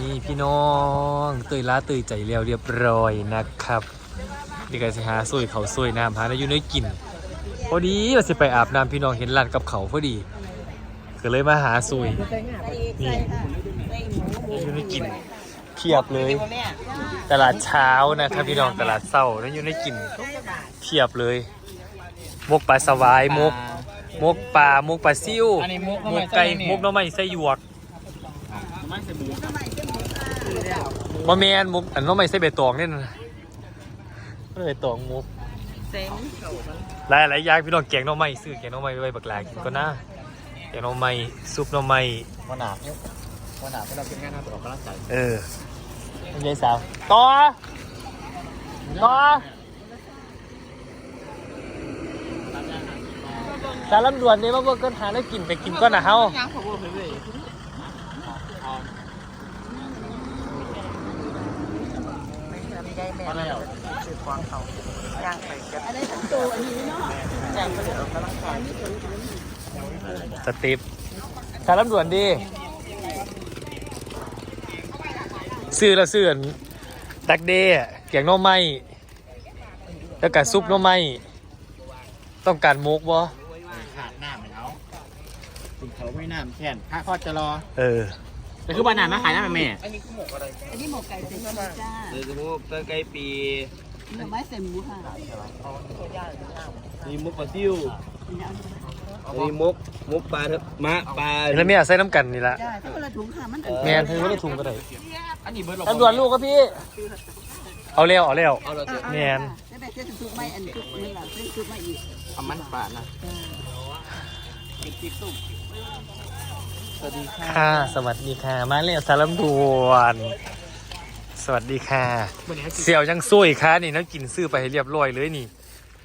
นี่พี่น้องเตยล้าเตยใจเรียวเรียบร้อยนะครับเดี๋ยวก็สิหาซวยเขาวซวยน้ำหาแล้วอยู่ในกินพอดีว่าสิไปอาบน้ำพี่น้องเห็นร้านกับเขาวพอดีก็เลยมาหาซวยนี่อยู่ในกินเพียบเลย ตลาดเช้านะครับพี่น้องตลาดเช้าแล้วอยู่ในกินเพียบเลยมกปลาสวายมกมกปลามกปลาซิ่วอันนี้มุกมกไก่มกหน้ำไม้ไส้หยวก มันใส่หมูมะแมนมุกอันน้องไม่ใช่ใบตองเนี่ยนะไม่ใบตองมุกเซ็งหลายหลายอย่างพี่น้องแกงหน้องไม้ซื้อแกงหน้องไม้ไว้บักหลายกินก็น่าแกงหน้องไม้ซุปหน้องไม้วันหนาเนี่ยวันหนาที่เรากินงานทำตัวออกกำลังกายเออคุณยายสาวต่อต่อสารลำดวนเนี่ยมาเบิกกันหาแล้วกินไปกินก็นะเฮาย่างผมบอกเลยเอา ไม่ได้แม่เอาแล้วสืบควางเขาย่างไปกันอะไรทั้งตัวอันนี้เนาะย่างไปเลยออกกำลังกายสติปสารลำดวนดี ซื้อแล้วซื้ออันดักเดย์อะแกงหน้องไม้แล้วก็ซุปหน้องไม้ต้องการมุกบ่ขาดน้ำแล้วถึงเขาไม่น้ำแค่นข้าข้อจะรอ เออ แต่คือวันหนามาขายน้ำแม่อันนี้หมกไก่เซ็งจ้าเดือนสมมติใกล้ปีหน่อไม้ใส่หมูค่ะมีมุกปลาซิ่วมีมุกมุกปลาเถอะมะปลาแล้วไม่อยากใส่น้ำกันนี่ละจ้าถ้าคนละถุงค่ะมันแมนคือว่าได้ถุงก็ได้อันนี้เบิร์ดตำรวจลูกครับพี่เอาเร็วเอาเร็วเอาเราเถอะแมนแล้วแบบเส้นซุปไม่อันซุปนี่แหละเส้นซุปไม่อีกเอามันปาดนะ สวัสดีค่ะค่ะ สวัสดีค่ะ มาเร็วสารลำดวนสวัสดีค่ะ วันนี้เสี่ยวยังซุยค่ะนี่น้ำกินซื้อไปให้เรียบร้อยเลยนี่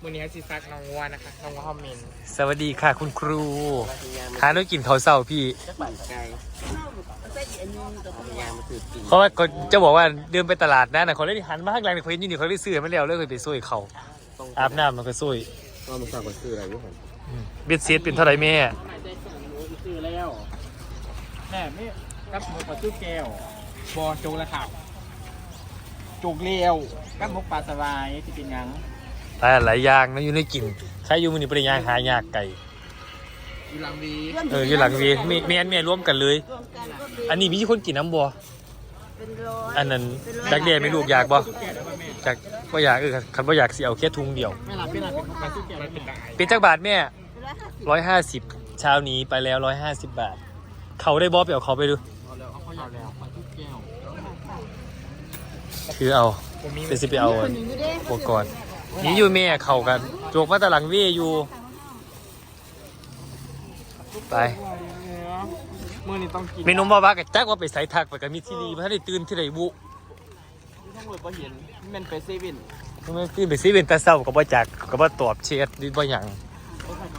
วันนี้ซีซักน้องวัวนะคะน้องวัวฮอมมินสวัสดีค่ะ คุณครูหาน้ำกินเขาวเศร้าพี่ปั่นไก่ใส่อีกอันนึงตัวยางมาสืบกินเพราะว่าก็จะบอกว่าเดินไปตลาดนั่นนะเขาเลยหันมาข้างหลังเนี่ยเขาเห็นอยู่นี่เขาเลยซื้อให้มันแล้วเลยไปซุยเขาอาบน้ำมันก็ซุยว่ามันสั่งมาซื้ออะไรอยู่ผมอืมเบ็ดเสียดเป็นเท่าไหรแม่ ซื้อแล้ว แม่ไม่กับหมูปลาจุ๊แก้วบอโจกละข่าวจุกเลี้ยวกับหมูปลาสวายที่เป็นยังหลายหลายอย่างนะอยู่ในกินใครอยู่มันนี่ปริยางหายากไก่อยู่ลังวีเอออยู่หลังเวีมีเมียนเมียร่วมกันเลย รวมกันก็มีอันนี้มีคนกินน้ำบัว เป็นร้อยอันนั้นดักเดย์ไม่ลูกอยากบ่จากบ่อยากเออคันบ่อยากสิเอาแค่ทุงเดียว ไม่รับเป็นอะไรเป็นปลาจุ๊แก้วมันเป็นตายเป็นจักบาทแม่เป็นร้อยห้าสิบร้อยห้าสิบเช้านี้ไปแล้วร้อยห้าสิบบาท เขาได้บอไปเอาเขาไปดู เอาแล้วเอาเขาเอาแล้วปลาจุ๊แก้วคือเอาเป็นสิไปเอาอันอุปกรณ์นี่อยู่แม่เขากันโจกมาแตะหลังเวยอยู่ ไปมือนี่ต้องกินเมนูมาบ้ากับจักว่าไปใส่ทักไปกับมีที่ดีมาให้ได้ตื่นที่ไหนบุต้องเลยพอเห็นมันไปเซเว่นไม่ตื่นไปซีเป็นตาเศร้ากับบ่จักกับบ่ตอบเชียดหรือบ่หยัง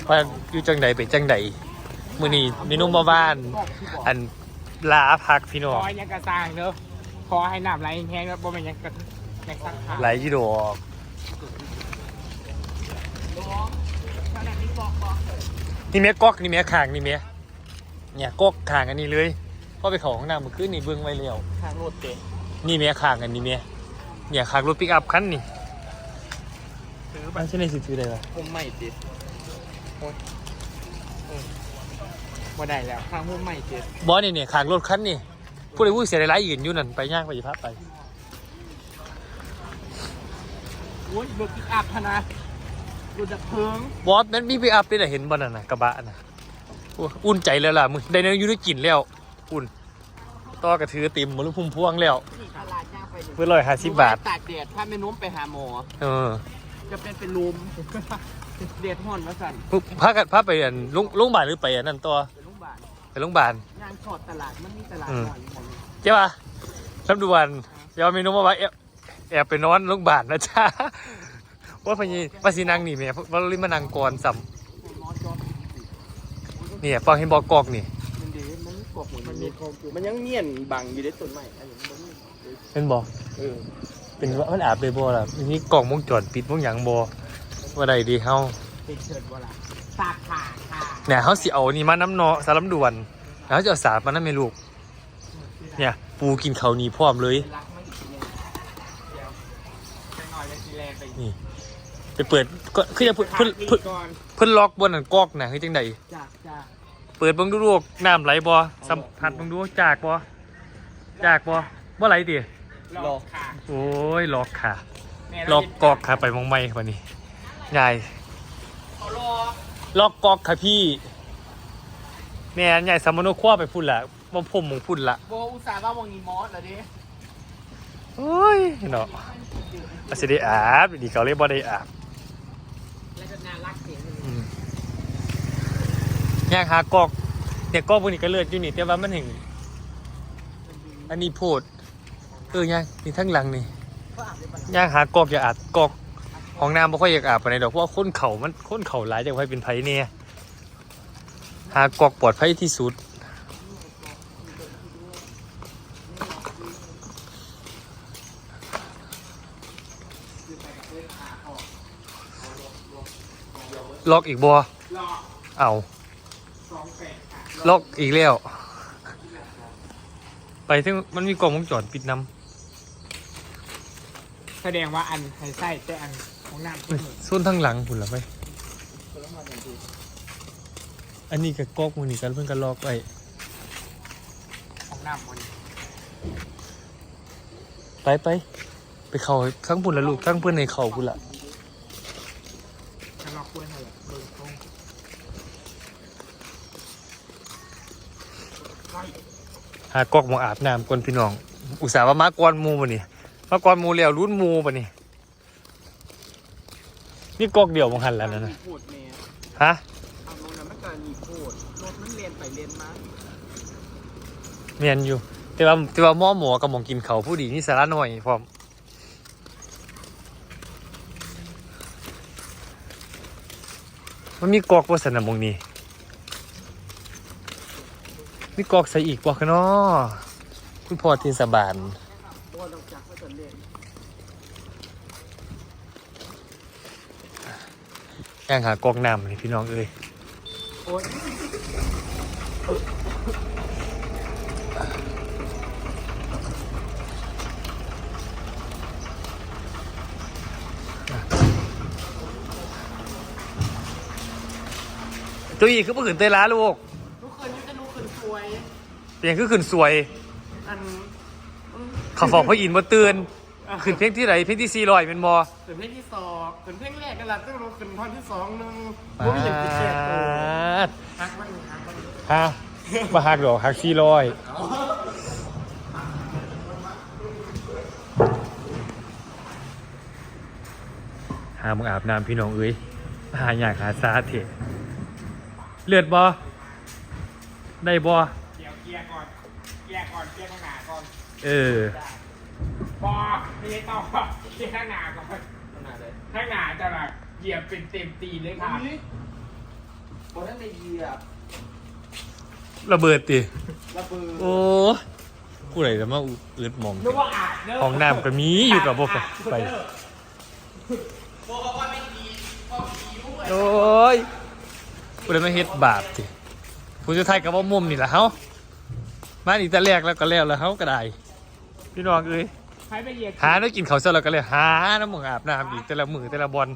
ว่าอยู่จังใดเป็นจังใด มื้อนี้เมนูมาบ้าน อันลาพักพี่ขน้อองให้ยังกระซางเนอะขอให้น้ำไหลแห้งแล้วบ่เป็นยังกระยังสักขาไหลยี่ดอกนี่แม่ก๊อกนี่แม่ขางนี่แม่เนี่ยก๊อกขางอันนี้เลยพอไปเขาห้องน้ำเมื่อคืนนี่เบิ่งไว้แล้ว ทางรถเตะนี่แม่ขางอันนี้แม่เนี่ยขางรถปิกอัพคันนี่ซื้ออันเช่นในสิถือได้ปะพุ่มใหม่ติดโอ้ยโอ้ย บ่ได้แล้วทางพุ่มใหม่ติดบอสนี่เนี่ยขางรถคันนี่ผู้ใดผู้เสียหลายๆยืนอยู่นั่นไปย่างไปอย่าพักไปโอ้ยรถปิกอัพพะนะรถดับเพลิงบอสนั้นมีปิกอัพได้แต่เห็นบ่นั่นน่ะกระบะน่ะโอ้อุ่นใจแล้วล่ะมึงได้เนื้ออยู่ได้กลิ่นแล้ว อุ่นต่อกระถือติ่มมันลูกพุ่มพวงแล้วตลาดย่างไปเลยเพื่อร้อยห้าสิบบาท ตากแดดถ้าไม่น้มไปหาหมอ เออจะเป็นเป็นลมเดดห่อนมาสั่นพพากันพาไปอันลุงลุงบาลหรือไปอันนั่นตัว ไปโรงพยาบาลไปโรงพยาบาลงานสอดตลาดมันมีตลาดอืมหน่อยหมดเลยใช่ป่ะลำดวนเดี๋ยวเมนูมาว่าแอบแอบไปนอนโรงพยาบาลนะจ๊ะว่าพญีว่าสินังนี่แม่ว่าลิมานังก่อนสัมหมอจอดเนี่ยฟังเห็นบอกกอกนี่มันดีมันกบมันมีคอมอยู่มันยังเมียนบังอยู่ในต้นไม้อันนี้มันมีเป็นบอกเออเป็นว่ามันอาบเลยบ่ล่ะมีกล่องวงจรปิดวงหยังบ่ว่าใดดีเฮาเป็นเชิดว่าล่ะตากขาค่ะ เนี่ยเฮาสิเอานี่มาน้ำเนาะสารลำดวนแล้วเขาจะเอาสาดมาน้ำให้ลูก เนี่ยปูกินเขาวหนีพร้อมเลยรักไม่อีกเลยเดี๋ยวจะหน่อยจะทีแรงไปนี่ไปเปิดก็คือจะเพิ่นเพิ่นเพิ่นก่อนเพิ่นล็อกบนนั่นกอกน่ะคือจังไดจ้าจ้าเปิดเบิ่งดูลูกน้ำไหลบ่สัมผัสเบิ่งดูจากบ่จากบ่บ่ไหลติรอค่ะโอ้ยล็อกค่ะ แม่ล็อกกอกค่ะไปมองไม่วันนี้ใหญ่เขารอ ล็อกกอกค่ะพี่แม่ใหญ่สามโนคว้าไปพุ่นละบ่ผมมงพุ่นละโบอุตส่าห์ว่าวงนี้มอสเหรอดิโอ้ยเนาะอาสิได้อาบดีเขาเลยบ่ได้อาบแล้วก็น่ารักเสียงอืมย่างหากอกเนี่ยกอกพวกนี้ก็เลือดอยู่นี่แต่ว่ามันเห็นอันนี้โพดเออย่างนี่ทั้งหลังนี่เขาอาบได้ปะย่างหากอกอย่าอาบกอก ห้องน้ำไม่ค่อยอยากอาบปานใดดอกเพราะว่าคนเข่ามันคนเข่าหลายจังไว้เป็นไผเนี่ยหากอกปลอดภัยที่สุด ล็อกอีกบัวเอาล็อกอีกแล้ว ไปถึงมันมีกล่องวงจรปิดน้แสดงว่าอันไฮไส้แต่อัน ของน้ำำส่วนทั้งหลังหุ่นละไปอันนี้ก็กอกมือนี่กันเพิ่นก็ล็อกไว้ของน้ำมันไปไปไปเข้าทั้งปุ่นละลูกทั้งเพื่อนในเขาปุ่นละจะล็อกกล้วยให้เบิร์ตรงหากอกหมองอาบน้ำก่อนพี่น้อง อุตส่าห์ว่ามากวนหมูปะนี่มากวนหมูแล้วรุ่นหมูปะนี่ นี่กอกเดียวมองหันแล้วนะนะโคตรเมย์ฮะทางโน้นน่ะมันก็มีโคตรถมันเรียนไปเรียนมาเมียนอยู่ แต่ว่าแต่ว่าหม้อหมอกับหมองกินเขาวผู้ดีนี่สาระหน่อยพร้อมมันมีกอกว่าสนามมองนี้มีกอกใส่อีกบ่คะเนาะคุณพ่อเทศบานออกจากก็จะเรียน ย่างหากอกน้ำนี่พี่น้องเอ้ยโอ้ยตัวอีกคือเมื่อคืนเตยล้าลูกลูกคืนนี่จะลูกคืนสวย เปลี่ยนคือขืนสวย อันเขาฟอกพระอินทร์มาเตือน ขืนเพลงที่ไหนเพลงที่สี่ร้อยเป็นบอคืนเพลงที่สองคืนเพลงแรกกันละต้องลูกคืนท่อนที่สองหนึงปาบ่มีอย่างที่แค่โตดฮักมันฮักมันฮะมาหักดอกหักสี่ร้อยหามึงอาบน้ำพี่น้องเอ้ยหาอยากหาซาเถอะเลือดบอได้บอเดี๋ยวเกียร์ก่อนเกียร์ก่อนเกียร์ข้างหน้าก่อน เออ บอไม่ใช่ต่อเกียร์ข้างหน้าก่อนขนาดเลยข้างหน้าจะแบบเหยียบเป็นเต็มตีนเลยค่ะบนนั้นในยีอะระเบิดติระเบิดโอ้ผู้ใดจะมาอึดหมองนึกว่าอาบเด้อห้องน้ำก็มีอยู่กับพวกไปโอ้ยผู้ใดมาเฮ็ดบาปติผู้สุดท้ายก็บ่มุมนี่แหละเฮามาอีกแต่แรกแล้วก็แล้วแล้วเฮาก็ได้พี่น้องเอ้ย ใครไปเหยียบหาได้กินข้าวเสร็จแล้วก็เลยหาน้ำหมองอาบน้ำอีกแต่ละมือแต่ละบอล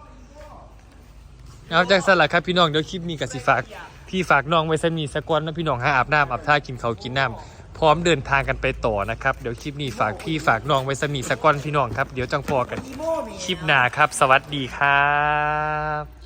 เอาจากสลัดครับพี่น้องเดี๋ยวคลิปนี้กับสิฝากพี่ฝากน้องไว้สมีสกอนนะพี่น้องหาอาบน้ำอาบท่ากินข้าวกินน้ำพร้อมเดินทางกันไปต่อนะครับเดี๋ยวคลิปนี้ฝากพี่ฝากน้องไว้สมีสกอนพี่น้องครับเดี๋ยวจังพอกันคลิปหน้าครับ สวัสดีครับ